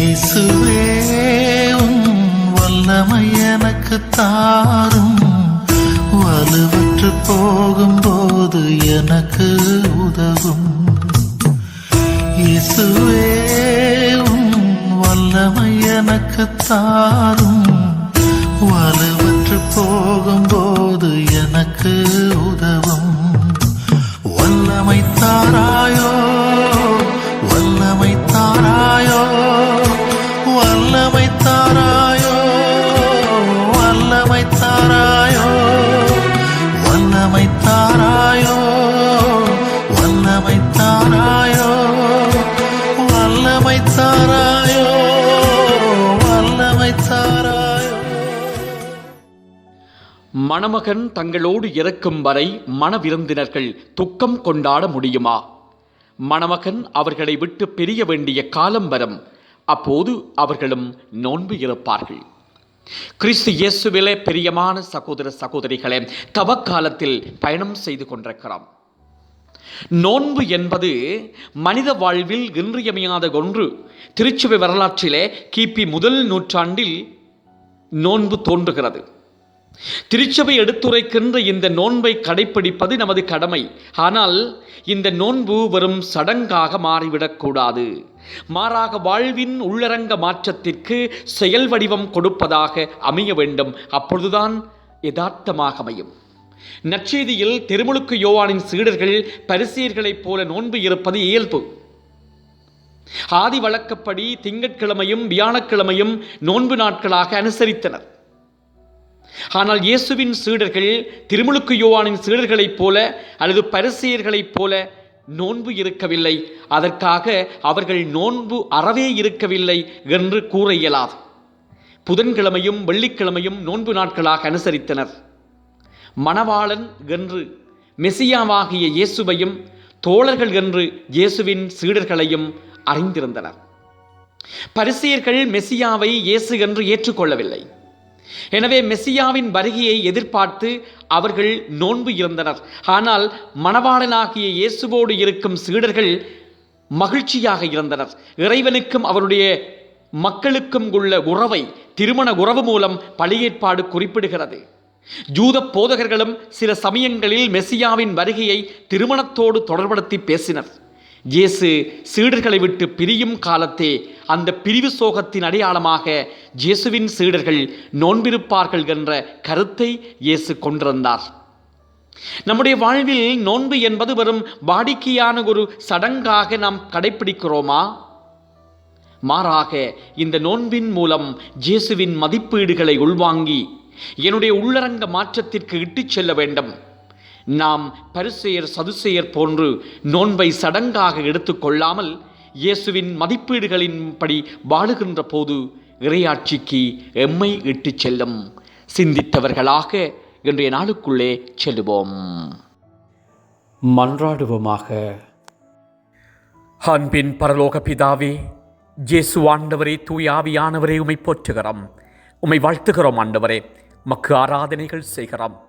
இயேசுவே உம் வல்லமை எனக்கு தாரும். வலுவற்று போகும்போது எனக்கு உதவும். இயேசுவே உம் வல்லமை எனக்கு தாரும். மணமகன் தங்களோடு இறக்கும் வரை மணவிருந்தினர்கள் துக்கம் கொண்டாட முடியுமா? மணமகன் அவர்களை விட்டு பிரிய வேண்டிய காலம் வரும். அப்போது அவர்களும் நோன்பு இருப்பார்கள். கிறிஸ்து இயேசுவிலே பிரியமான சகோதர சகோதரிகளே தவக்காலத்தில் பயணம் செய்து கொண்டிருக்கிறோம். நோன்பு என்பது மனித வாழ்வில் இன்றியமையாத ஒன்று. திருச்சுவை வரலாற்றிலே கிபி முதல் நூற்றாண்டில் நோன்பு தோன்றுகிறது. திருச்சபை எடுத்துரைக்கின்ற இந்த நோன்பை கடைப்பிடிப்பது நமது கடமை. ஆனால் இந்த நோன்பு வெறும் சடங்காக மாறிவிடக்கூடாது மாறாக வாழ்வின் உள்ளரங்க மாற்றத்திற்கு செயல் வடிவம் கொடுப்பதாக அமைய வேண்டும். அப்பொழுதுதான் யதார்த்தமாக அமையும். நற்செய்தியில் திருமுழுக்கு யோவானின் சீடர்கள் பரிசீர்களைப் போல நோன்பு இருப்பது இயல்பு. ஆதி வழக்கப்படி திங்கட்கிழமையும் வியாழக்கிழமையும் நோன்பு நாட்களாக அனுசரித்தனர். ஆனால் இயேசுவின் சீடர்கள் திருமுழுக்கு யோவானின் சீடர்களைப் போல அல்லது பரிசெயர்களைப் போல நோன்பு இருக்கவில்லை. அதற்காக அவர்கள் நோன்பு அறவே இருக்கவில்லை என்று கூற இயலாது. புதன்கிழமையும் வெள்ளிக்கிழமையும் நோன்பு நாட்களாக அனுசரித்தனர். மணவாளன் என்று மெசியாவாகிய இயேசுவையும் தோழர்கள் என்று இயேசுவின் சீடர்களையும் அறிந்திருந்தனர். பரிசியர்கள் மெசியாவை இயேசு என்று ஏற்றுக்கொள்ளவில்லை. எனவே மெசியாவின் வருகையை எதிர்பார்த்து அவர்கள் நோன்பு இருந்தனர் ஆனால் மணவாளனாகிய இயேசுவோடு இருக்கும் சீடர்கள் மகிழ்ச்சியாக இருந்தனர் இறைவனுக்கும் அவருடைய மக்களுக்கும் உள்ள உறவை திருமண உறவு மூலம் பழியேற்பாடு குறிப்பிடுகிறது. ஜூத போதகர்களும் சில சமயங்களில் மெசியாவின் வருகையை திருமணத்தோடு தொடர்படுத்தி பேசினர். இயேசு சீடர்களை விட்டு பிரியும் காலத்தே அந்த பிரிவு சோகத்தின் அடையாளமாக இயேசுவின் சீடர்கள் நோன்பிருப்பார்கள் என்ற கருத்தை இயேசு கொண்டிருந்தார். நம்முடைய வாழ்வில் நோன்பு என்பது வெறும் வாடிக்கையான ஒரு சடங்காக நாம் கடைப்பிடிக்கிறோமா? மாறாக இந்த நோன்பின் மூலம் இயேசுவின் மதிப்பீடுகளை உள்வாங்கி என்னுடைய உள்ளரங்க மாற்றத்திற்கு இட்டுச் செல்ல வேண்டும். நாம் பரிசெயர் சதுசெயர் போன்று நோன்பை சடங்காக எடுத்துக்கொள்ளாமல் இயேசுவின் மதிப்பீடுகளின்படி வாழுகின்ற போது இறையாட்சிக்கு எம்மை இட்டுச் செல்லும். சிந்தித்தவர்களாக இன்றைய நாளுக்குள்ளே செல்லுவோம். மன்றாடுவோமாக. அன்பின் பரலோக பிதாவே இயேசு ஆண்டவரே தூயாவியானவரே உமை போற்றுகிறோம். உமை வாழ்த்துகிறோம் ஆண்டவரே. மக்கு ஆராதனைகள் செய்கிறோம்.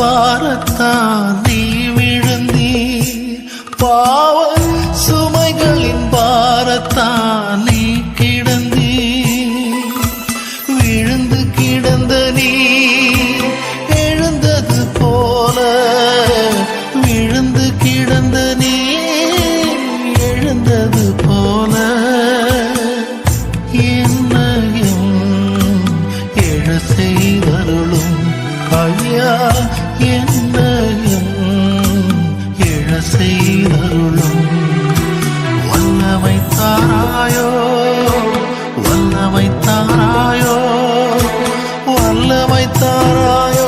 வாரத்தில் சொல்ல வைத்தாராய்